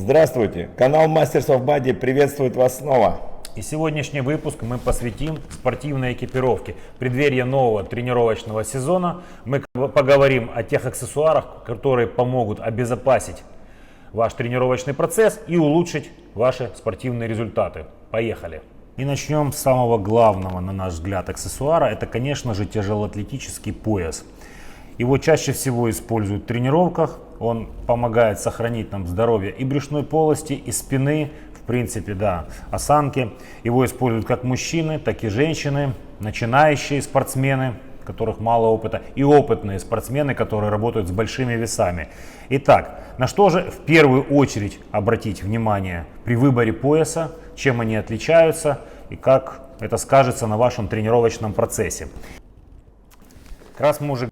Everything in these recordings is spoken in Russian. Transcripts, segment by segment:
Здравствуйте! Канал Masters of Body приветствует вас снова. И сегодняшний выпуск мы посвятим спортивной экипировке. В преддверии нового тренировочного сезона мы поговорим о тех аксессуарах, которые помогут обезопасить ваш тренировочный процесс и улучшить ваши спортивные результаты. Поехали! И начнем с самого главного, на наш взгляд, аксессуара. Это, конечно же, тяжелоатлетический пояс. Его чаще всего используют в тренировках. Он помогает сохранить нам здоровье и брюшной полости, и спины, в принципе, да, осанки. Его используют как мужчины, так и женщины, начинающие спортсмены, которых мало опыта, и опытные спортсмены, которые работают с большими весами. Итак, на что же в первую очередь обратить внимание при выборе пояса, чем они отличаются и как это скажется на вашем тренировочном процессе. Как раз мы уже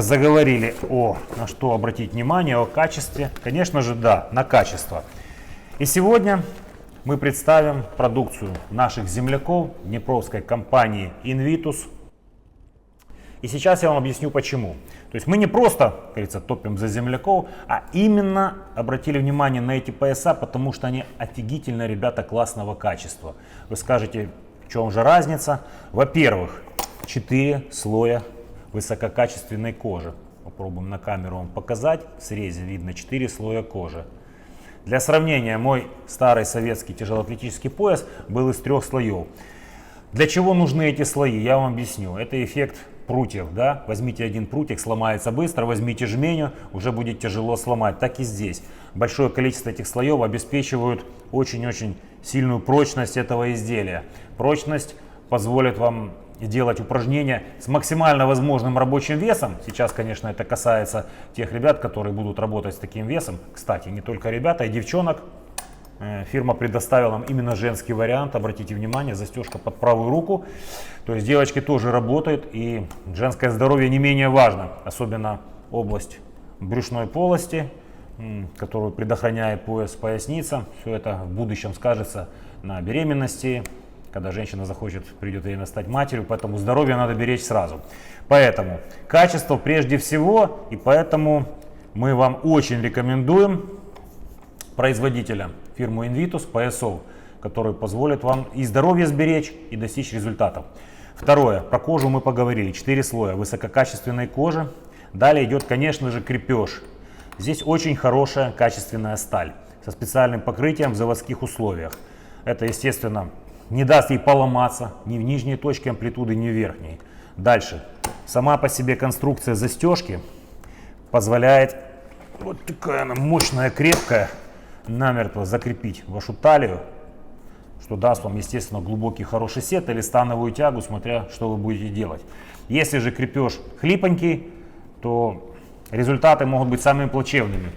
заговорили о на что обратить внимание, о качестве. Конечно же, да, на качество. И сегодня мы представим продукцию наших земляков Днепровской компании Invitus. И сейчас я вам объясню почему. То есть мы не просто, как говорится, топим за земляков, а именно обратили внимание на эти пояса, потому что они офигительно, ребята, классного качества. Вы скажете, в чем же разница? Во-первых, 4 слоя высококачественной кожи. Попробуем на камеру вам показать. В срезе видно 4 слоя кожи. Для сравнения, мой старый советский тяжелоатлетический пояс был из трех слоев. Для чего нужны эти слои, я вам объясню. Это эффект прутьев, да, возьмите один прутик, сломается быстро, возьмите жменю, уже будет тяжело сломать. Так и здесь. Большое количество этих слоев обеспечивают очень-очень сильную прочность этого изделия. Прочность позволит вам делать упражнения с максимально возможным рабочим весом. Сейчас, конечно, это касается тех ребят, которые будут работать с таким весом. Кстати, не только ребята, и девчонок. Э, фирма предоставила нам именно женский вариант. Обратите внимание, застежка под правую руку. То есть девочки тоже работают, и женское здоровье не менее важно. Особенно область брюшной полости, которую предохраняет пояс поясница. Все это в будущем скажется на беременности, когда женщина захочет, придет время стать матерью, поэтому здоровье надо беречь сразу. Поэтому качество прежде всего, и поэтому мы вам очень рекомендуем производителя фирму Invitus поясов, который позволит вам и здоровье сберечь, и достичь результатов. Второе, про кожу мы поговорили, 4 слоя высококачественной кожи. Далее идет, конечно же, крепеж. Здесь очень хорошая качественная сталь со специальным покрытием в заводских условиях. Это, естественно, не даст ей поломаться ни в нижней точке амплитуды, ни в верхней. Дальше. Сама по себе конструкция застежки позволяет вот такая она мощная, крепкая, намертво закрепить вашу талию, что даст вам, естественно, глубокий хороший сет или становую тягу, смотря что вы будете делать. Если же крепеж хлипонький, то результаты могут быть самыми плачевными.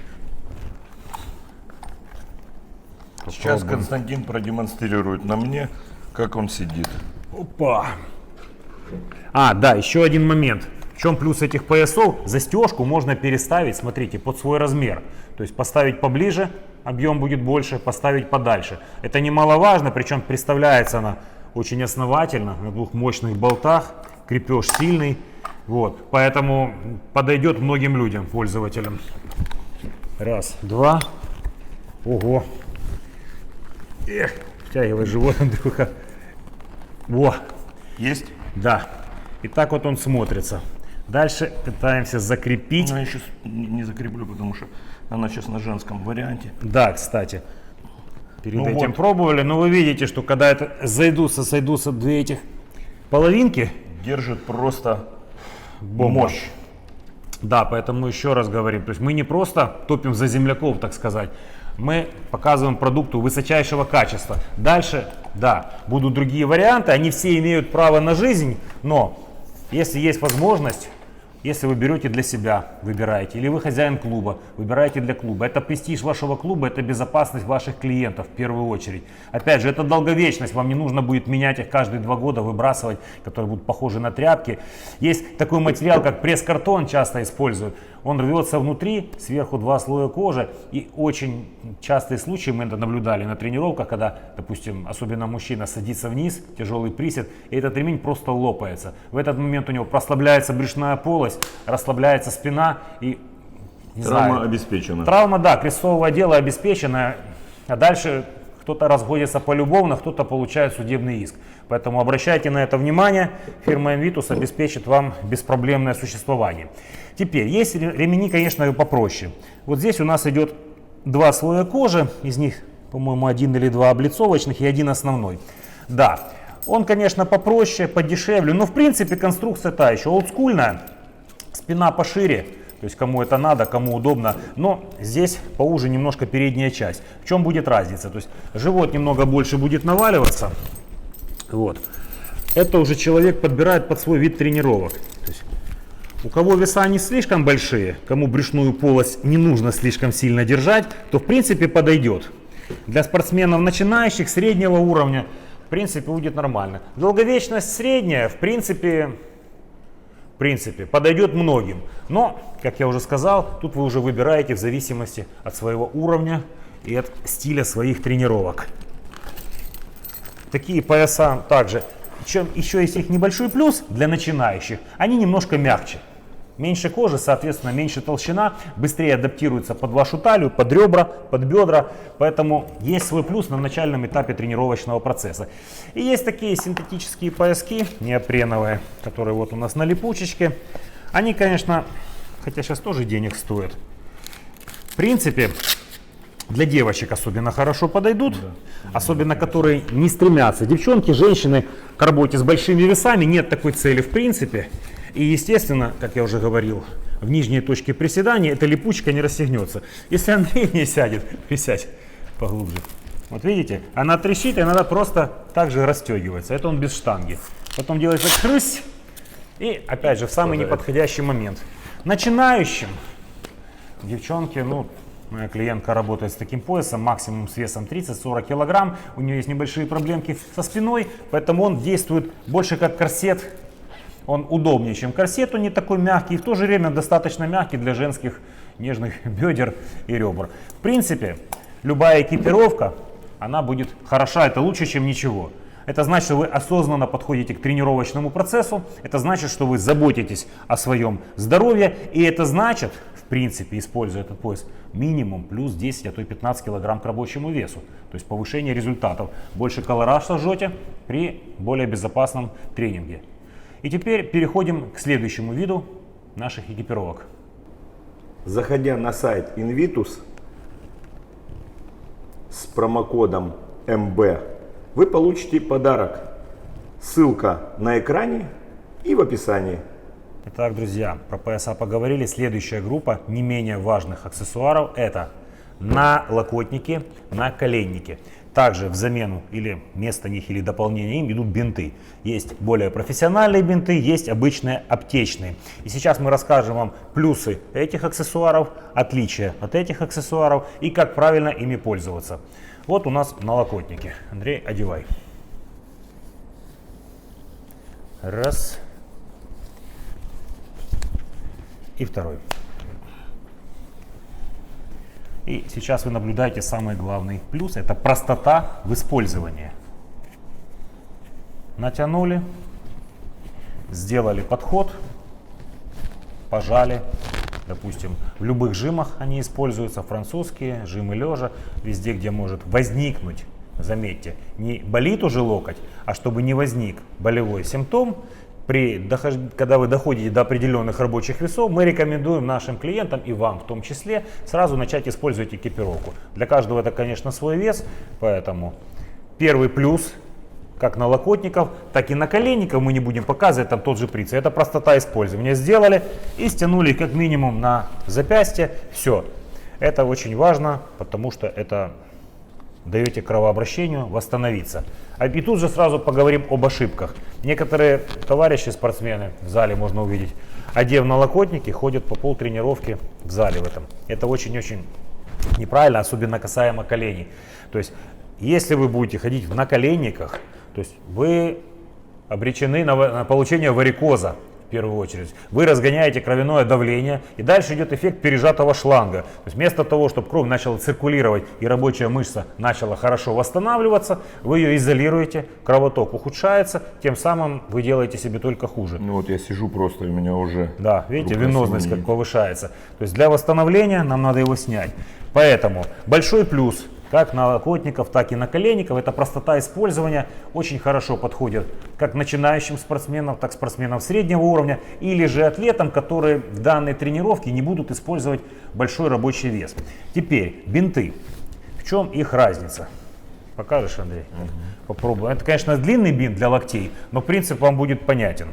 Сейчас Константин продемонстрирует на мне, как он сидит. Опа! А, да, еще один момент. В чем плюс этих поясов? Застежку можно переставить, смотрите, под свой размер. То есть поставить поближе, объем будет больше, поставить подальше. Это немаловажно, причем представляется она очень основательно, на двух мощных болтах, крепеж сильный. Вот, поэтому подойдет многим людям, пользователям. Раз, два. Ого, Эх, втягивай живот, Андрюха. Во. Есть? Да. И так вот он смотрится. Дальше пытаемся закрепить. Ну, я сейчас не закреплю, потому что она сейчас на женском варианте. Да, кстати. Перед Ну этим вот. пробовали, но вы видите, что когда это зайдутся, сойдутся две этих половинки, Держит просто Бомба. мощь. Да, поэтому еще раз говорим, то есть мы не просто топим за земляков, так сказать, мы показываем продукту высочайшего качества. Дальше, да, будут другие варианты, они все имеют право на жизнь, но если есть возможность, если вы берете для себя, выбираете, или вы хозяин клуба, выбираете для клуба, это престиж вашего клуба, это безопасность ваших клиентов в первую очередь. Опять же, это долговечность, вам не нужно будет менять их каждые два года, выбрасывать, которые будут похожи на тряпки. Есть такой материал, как пресс-картон часто используют. Он рвется внутри, сверху два слоя кожи. И очень частые случаи мы это наблюдали на тренировках, когда, допустим, особенно мужчина садится вниз, тяжелый присед, и этот ремень просто лопается. В этот момент у него прослабляется брюшная полость, расслабляется спина, и Травма знаю. обеспечена. Травма, да, крестового дела обеспечена, а дальше кто-то разводится полюбовно, кто-то получает судебный иск. Поэтому обращайте на это внимание, фирма Invictus обеспечит вам беспроблемное существование. Теперь, есть ре- ремени, конечно, попроще. Вот здесь у нас идет два слоя кожи, из них, по-моему, один или два облицовочных и один основной. Да, он, конечно, попроще, подешевле, но в принципе конструкция та еще олдскульная, спина пошире, то есть кому это надо, кому удобно, но здесь поуже немножко передняя часть. В чем будет разница? То есть живот немного больше будет наваливаться, вот. Это уже человек подбирает под свой вид тренировок. То есть у кого веса не слишком большие, кому брюшную полость не нужно слишком сильно держать, то в принципе подойдет. Для спортсменов начинающих среднего уровня в принципе будет нормально. Долговечность средняя, в принципе, в принципе, подойдет многим. Но, как я уже сказал, тут вы уже выбираете в зависимости от своего уровня и от стиля своих тренировок. Такие пояса также, чем еще есть их небольшой плюс для начинающих, они немножко мягче. Меньше кожи, соответственно, меньше толщина, быстрее адаптируется под вашу талию, под ребра, под бедра. Поэтому есть свой плюс на начальном этапе тренировочного процесса. И есть такие синтетические пояски неопреновые, которые вот у нас на липучечке. Они, конечно, хотя сейчас тоже денег стоят. В принципе, для девочек особенно хорошо подойдут, особенно которые не стремятся. Девчонки, женщины к работе с большими весами, нет такой цели в принципе. И естественно, как я уже говорил, в нижней точке приседания эта липучка не расстегнется. Если Андрей не сядет, присядь поглубже. Вот видите, она трещит, и она просто так же расстегивается. Это он без штанги. Потом делается крысь, и опять же в самый неподходящий момент. Начинающим Девчонки, ну, моя клиентка работает с таким поясом, максимум с весом 30-40 килограмм. У нее есть небольшие проблемки со спиной, поэтому он действует больше как корсет. Он удобнее, чем корсет, он не такой мягкий, и в то же время достаточно мягкий для женских нежных бедер и ребер. В принципе, любая экипировка, она будет хороша, это лучше, чем ничего. Это значит, что вы осознанно подходите к тренировочному процессу, это значит, что вы заботитесь о своем здоровье, и это значит, в принципе, используя этот пояс, минимум плюс 10, а то и 15 килограмм к рабочему весу. То есть повышение результатов. Больше колораж сожжете при более безопасном тренинге. И теперь переходим к следующему виду наших экипировок. Заходя на сайт Invitus с промокодом МБ, вы получите подарок. Ссылка на экране и в описании. Итак, друзья, про пояса поговорили. Следующая группа не менее важных аксессуаров это налокотники, наколенники. Также в замену или вместо них или дополнение им идут бинты. Есть более профессиональные бинты, есть обычные аптечные. И сейчас мы расскажем вам плюсы этих аксессуаров, отличия от этих аксессуаров и как правильно ими пользоваться. Вот у нас налокотники. Андрей, одевай. Раз. И второй. И сейчас вы наблюдаете самый главный плюс, это простота в использовании. Натянули, сделали подход, пожали. Допустим, в любых жимах они используются, французские, жимы лежа, везде, где может возникнуть, заметьте, не болит уже локоть, а чтобы не возник болевой симптом, при, когда вы доходите до определенных рабочих весов, мы рекомендуем нашим клиентам и вам в том числе сразу начать использовать экипировку. Для каждого это, конечно, свой вес, поэтому первый плюс как налокотников, так и наколенников мы не будем показывать, там тот же принцип. Это простота использования. Сделали и стянули как минимум на запястье. Все. Это очень важно, потому что это даете кровообращению восстановиться. А И тут же сразу поговорим об ошибках. Некоторые товарищи спортсмены в зале можно увидеть, одев налокотники, ходят по пол тренировки в зале в этом. Это очень-очень неправильно, особенно касаемо коленей. То есть, если вы будете ходить в наколенниках, то есть вы обречены на, на получение варикоза. В первую очередь. Вы разгоняете кровяное давление, и дальше идет эффект пережатого шланга. То есть вместо того, чтобы кровь начала циркулировать и рабочая мышца начала хорошо восстанавливаться, вы ее изолируете, кровоток ухудшается, тем самым вы делаете себе только хуже. Ну вот я сижу просто, у меня уже... Да, видите, венозность как повышается. То есть для восстановления нам надо его снять. Поэтому большой плюс как на охотников, так и на коленников, это простота использования очень хорошо подходит как начинающим спортсменам, так и спортсменам среднего уровня или же атлетам, которые в данной тренировке не будут использовать большой рабочий вес. Теперь бинты. В чем их разница? Покажешь, Андрей? Попробуем. Это, конечно, длинный бинт для локтей, но принцип вам будет понятен.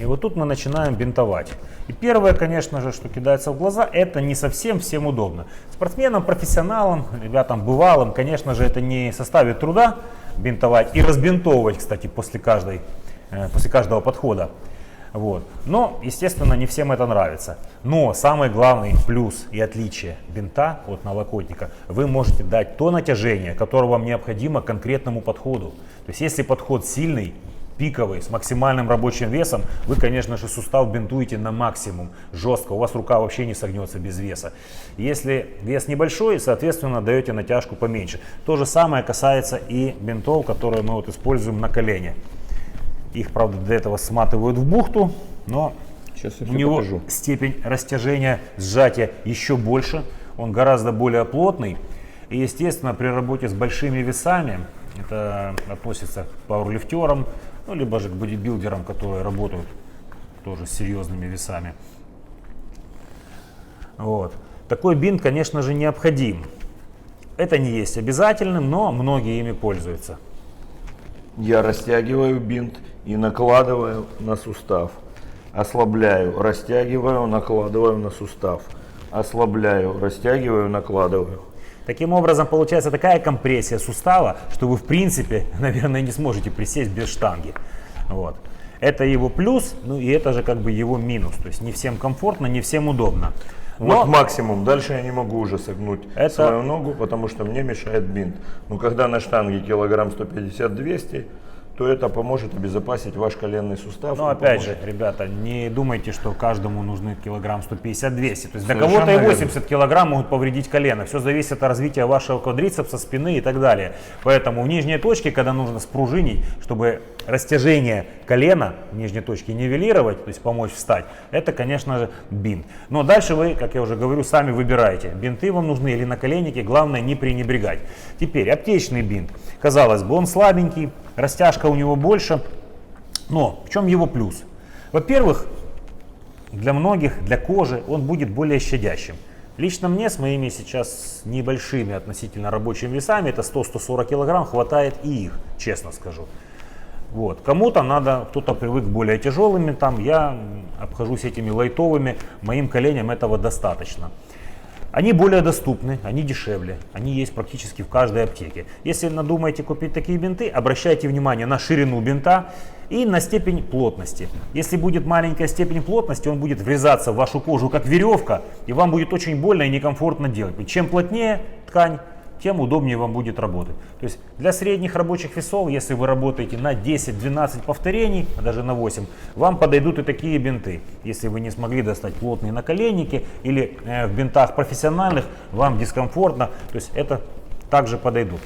И вот тут мы начинаем бинтовать. И первое, конечно же, что кидается в глаза, это не совсем всем удобно. Спортсменам, профессионалам, ребятам бывалым, конечно же, это не составит труда бинтовать и разбинтовывать, кстати, после, каждой, э, после каждого подхода. Вот. Но, естественно, не всем это нравится. Но самый главный плюс и отличие бинта от налокотника, вы можете дать то натяжение, которое вам необходимо конкретному подходу. То есть, если подход сильный, пиковый, с максимальным рабочим весом, вы, конечно же, сустав бинтуете на максимум, жестко, у вас рука вообще не согнется без веса. Если вес небольшой, соответственно, даете натяжку поменьше. То же самое касается и бинтов, которые мы вот используем на колене. Их, правда, для этого сматывают в бухту, но Сейчас у него покажу. степень растяжения, сжатия еще больше. Он гораздо более плотный. И, естественно, при работе с большими весами, это относится к пауэрлифтерам, ну, либо же к бодибилдерам, которые работают тоже с серьезными весами. Вот. Такой бинт, конечно же, необходим. Это не есть обязательным, но многие ими пользуются. Я растягиваю бинт и накладываю на сустав. Ослабляю, растягиваю, накладываю на сустав. Ослабляю, растягиваю, накладываю. Таким образом, получается такая компрессия сустава, что вы в принципе, наверное, не сможете присесть без штанги. Вот. Это его плюс, ну и это же как бы его минус. То есть не всем комфортно, не всем удобно. Но Вот максимум. Дальше я не могу уже согнуть Это- свою ногу, потому что мне мешает бинт. Но когда на штанге килограмм 150-200, то это поможет обезопасить ваш коленный сустав. Но и опять поможет. же, ребята, не думайте, что каждому нужны килограмм 150-200. То есть для кого-то и верно. 80 килограмм могут повредить колено. Все зависит от развития вашего квадрицепса, спины и так далее. Поэтому в нижней точке, когда нужно спружинить, чтобы растяжение колена нижней точке нивелировать, то есть помочь встать, это, конечно же, бинт. Но дальше вы, как я уже говорю, сами выбираете. Бинты вам нужны или наколенники, главное не пренебрегать. Теперь аптечный бинт. Казалось бы, он слабенький, растяжка у него больше, но в чем его плюс? Во-первых, для многих, для кожи он будет более щадящим. Лично мне с моими сейчас небольшими относительно рабочими весами, это 100-140 килограмм, хватает и их, честно скажу. Вот. Кому-то надо, кто-то привык к более тяжелыми, там я обхожусь этими лайтовыми, моим коленям этого достаточно. Они более доступны, они дешевле, они есть практически в каждой аптеке. Если надумаете купить такие бинты, обращайте внимание на ширину бинта и на степень плотности. Если будет маленькая степень плотности, он будет врезаться в вашу кожу как веревка, и вам будет очень больно и некомфортно делать. Чем плотнее ткань, тем удобнее вам будет работать. То есть для средних рабочих весов, если вы работаете на 10-12 повторений, а даже на 8, вам подойдут и такие бинты. Если вы не смогли достать плотные наколенники или э, в бинтах профессиональных вам дискомфортно, то есть это также подойдут.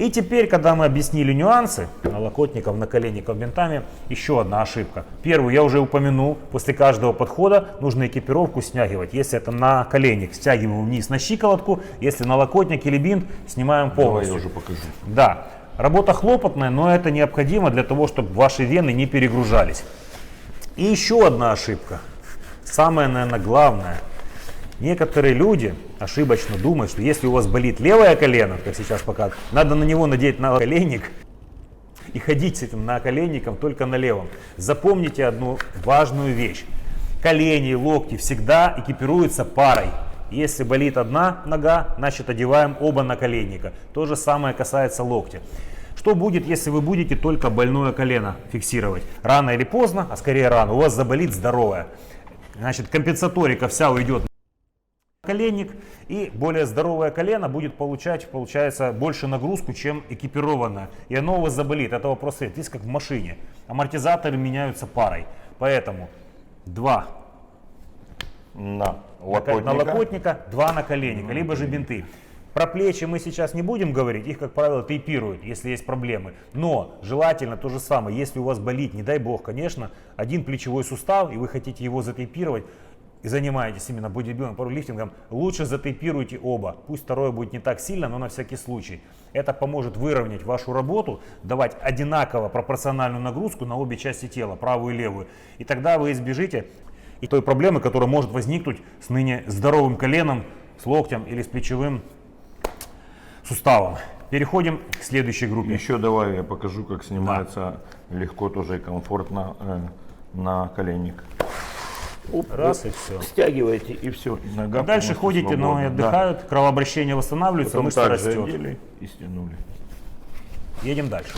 И теперь, когда мы объяснили нюансы налокотников, наколенников бинтами, еще одна ошибка. Первую я уже упомянул, после каждого подхода нужно экипировку стягивать. Если это наколенник, стягиваем вниз на щиколотку, если налокотник или бинт, снимаем Давай полностью. я уже покажу. Да, работа хлопотная, но это необходимо для того, чтобы ваши вены не перегружались. И еще одна ошибка, самая, наверное, главная. Некоторые люди ошибочно думают, что если у вас болит левое колено, как сейчас показывают, надо на него надеть наколенник и ходить с этим наколенником только на левом. Запомните одну важную вещь. Колени, локти всегда экипируются парой. Если болит одна нога, значит одеваем оба наколенника. То же самое касается локтя. Что будет, если вы будете только больное колено фиксировать? Рано или поздно, а скорее рано, у вас заболит здоровое. Значит, компенсаторика вся уйдет на наколенник, и более здоровое колено будет получать, получается, больше нагрузку, чем экипированное. И оно у вас заболит. Это вопрос нет. Здесь как в машине. Амортизаторы меняются парой. Поэтому два На Локотника. налокотника, два наколенника, либо же бинты. Про плечи мы сейчас не будем говорить, их, как правило, тейпируют, если есть проблемы. Но желательно то же самое, если у вас болит, не дай бог, конечно, один плечевой сустав, и вы хотите его затейпировать, и занимаетесь именно бодибилдингом, пауэрлифтингом, лучше затейпируйте оба. Пусть второе будет не так сильно, но на всякий случай. Это поможет выровнять вашу работу, давать одинаково пропорциональную нагрузку на обе части тела, правую и левую. И тогда вы избежите и той проблемы, которая может возникнуть с ныне здоровым коленом, с локтем или с плечевым суставом. Переходим к следующей группе. Еще давай я покажу, как снимается легко тоже и комфортно э, на коленник. Раз и все. Стягиваете и все. Нога Дальше ходите, свободна. Да. отдыхают, кровообращение восстанавливается, Потом мышца растет. одели и стянули. Едем дальше.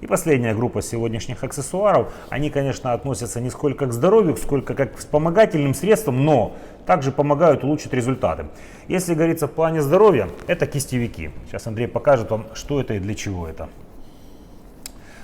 И последняя группа сегодняшних аксессуаров, они, конечно, относятся не сколько к здоровью, сколько как к вспомогательным средствам, но также помогают улучшить результаты. Если говорится в плане здоровья, это кистевики. Сейчас Андрей покажет вам, что это и для чего это.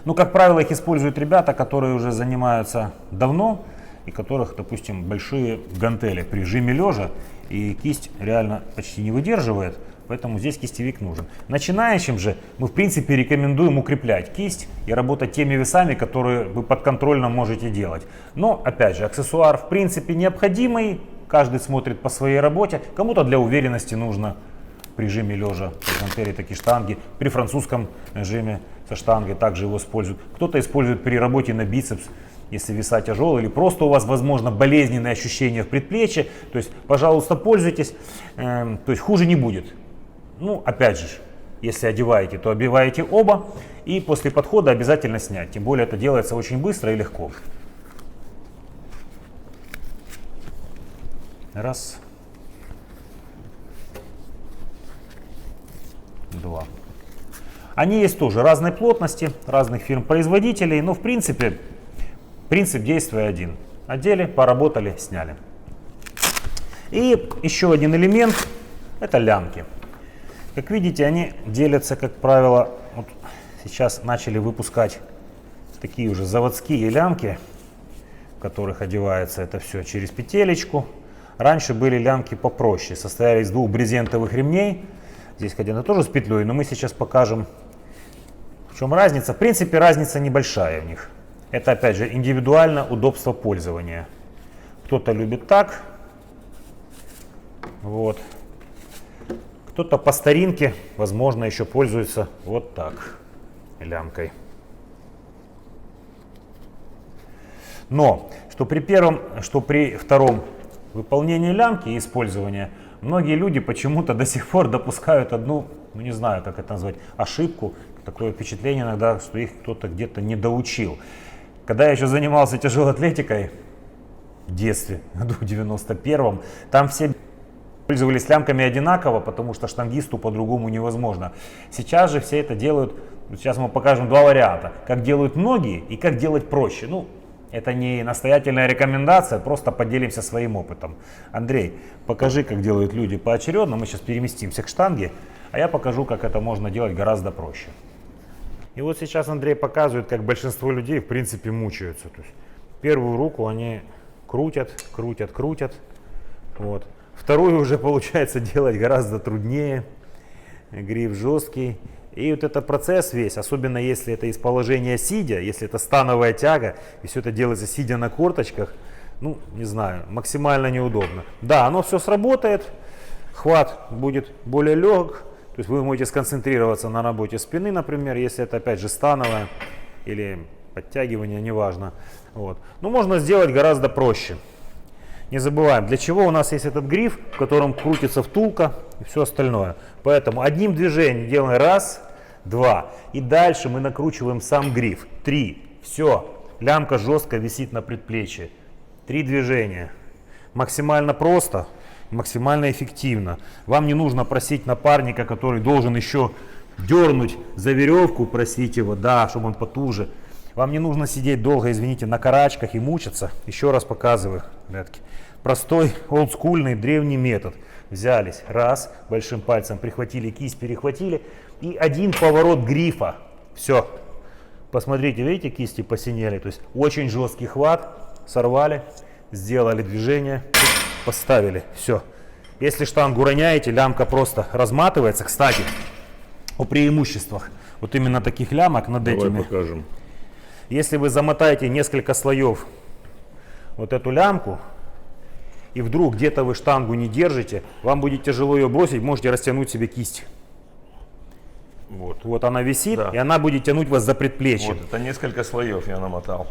Ну, как правило, их используют ребята, которые уже занимаются давно, и которых, допустим, большие гантели при жиме лежа, и кисть реально почти не выдерживает, поэтому здесь кистевик нужен. Начинающим же мы, в принципе, рекомендуем укреплять кисть и работать теми весами, которые вы подконтрольно можете делать. Но, опять же, аксессуар, в принципе, необходимый, каждый смотрит по своей работе, кому-то для уверенности нужно при жиме лежа, гантели такие штанги, при французском жиме со штангой также его используют. Кто-то использует при работе на бицепс, если веса тяжелые, или просто у вас, возможно, болезненные ощущения в предплечье. То есть, пожалуйста, пользуйтесь, Эм, то есть хуже не будет. Ну, опять же, если одеваете, то обиваете оба, и после подхода обязательно снять. Тем более это делается очень быстро и легко. Раз. Два. Они есть тоже разной плотности, разных фирм-производителей, но в принципе принцип действия один. Одели, поработали, сняли. И еще один элемент – это лямки. Как видите, они делятся, как правило, вот сейчас начали выпускать такие уже заводские лямки, в которых одевается это все через петелечку. Раньше были лямки попроще, состояли из двух брезентовых ремней. Здесь, конечно, тоже с петлей, но мы сейчас покажем, в чем разница. В принципе, разница небольшая в них. Это, опять же, индивидуально удобство пользования. Кто-то любит так, вот. Кто-то по старинке, возможно, еще пользуется вот так, лямкой. Но, что при первом, что при втором выполнении лямки и использования, многие люди почему-то до сих пор допускают одну, ну не знаю, как это назвать, ошибку. Такое впечатление иногда, что их кто-то где-то не доучил. Когда я еще занимался тяжелой атлетикой в детстве, году в 91-м, там все пользовались лямками одинаково, потому что штангисту по-другому невозможно. Сейчас же все это делают, сейчас мы покажем два варианта, как делают многие и как делать проще. Ну, это не настоятельная рекомендация, просто поделимся своим опытом. Андрей, покажи, как делают люди поочередно, мы сейчас переместимся к штанге, а я покажу, как это можно делать гораздо проще. И вот сейчас Андрей показывает, как большинство людей в принципе мучаются. То есть первую руку они крутят, крутят, крутят. Вот. Вторую уже получается делать гораздо труднее. Гриф жесткий. И вот этот процесс весь, особенно если это из положения сидя, если это становая тяга, и все это делается сидя на корточках, ну, не знаю, максимально неудобно. Да, оно все сработает, хват будет более легок, то есть вы можете сконцентрироваться на работе спины, например, если это опять же становое или подтягивание, неважно. Вот. Но можно сделать гораздо проще. Не забываем, для чего у нас есть этот гриф, в котором крутится втулка и все остальное. Поэтому одним движением делаем раз, два. И дальше мы накручиваем сам гриф. Три. Все. Лямка жестко висит на предплечье. Три движения. Максимально просто, максимально эффективно. Вам не нужно просить напарника, который должен еще дернуть за веревку, просить его, да, чтобы он потуже. Вам не нужно сидеть долго, извините, на карачках и мучиться. Еще раз показываю, ребятки. Простой, олдскульный, древний метод. Взялись, раз, большим пальцем прихватили кисть, перехватили. И один поворот грифа. Все. Посмотрите, видите, кисти посинели. То есть очень жесткий хват. Сорвали, сделали движение, поставили. Все. Если штангу роняете, лямка просто разматывается. Кстати, о преимуществах вот именно таких лямок над Давай этими. покажем. Если вы замотаете несколько слоев вот эту лямку, и вдруг где-то вы штангу не держите, вам будет тяжело ее бросить, можете растянуть себе кисть. Вот, вот она висит, Да. и она будет тянуть вас за предплечье. Вот, это несколько слоев я намотал.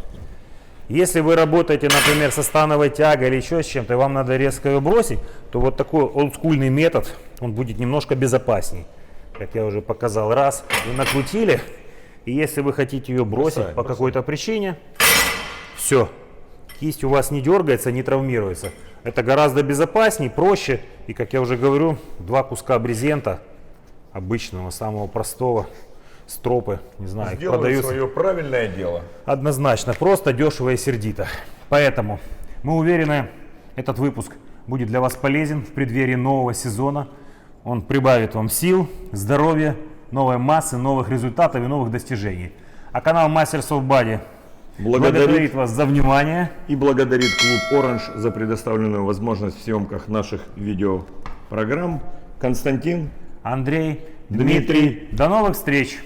Если вы работаете, например, со становой тягой или еще с чем-то, и вам надо резко ее бросить, то вот такой олдскульный метод, он будет немножко безопасней. Как я уже показал, раз, вы накрутили, и если вы хотите ее бросить Бросаем, по какой-то причине, все, кисть у вас не дергается, не травмируется. Это гораздо безопаснее, проще, и, как я уже говорю, два куска брезента, обычного, самого простого, стропы, не знаю, их Сделаю продаются. свое правильное дело. Однозначно, просто, дешево и сердито. Поэтому мы уверены, этот выпуск будет для вас полезен в преддверии нового сезона. Он прибавит вам сил, здоровья, новой массы, новых результатов и новых достижений. А канал Masters of Body Благодарит благодарит вас за внимание. и благодарит клуб Orange за предоставленную возможность в съемках наших видеопрограмм. Константин, Андрей, Дмитрий. Дмитрий. До новых встреч!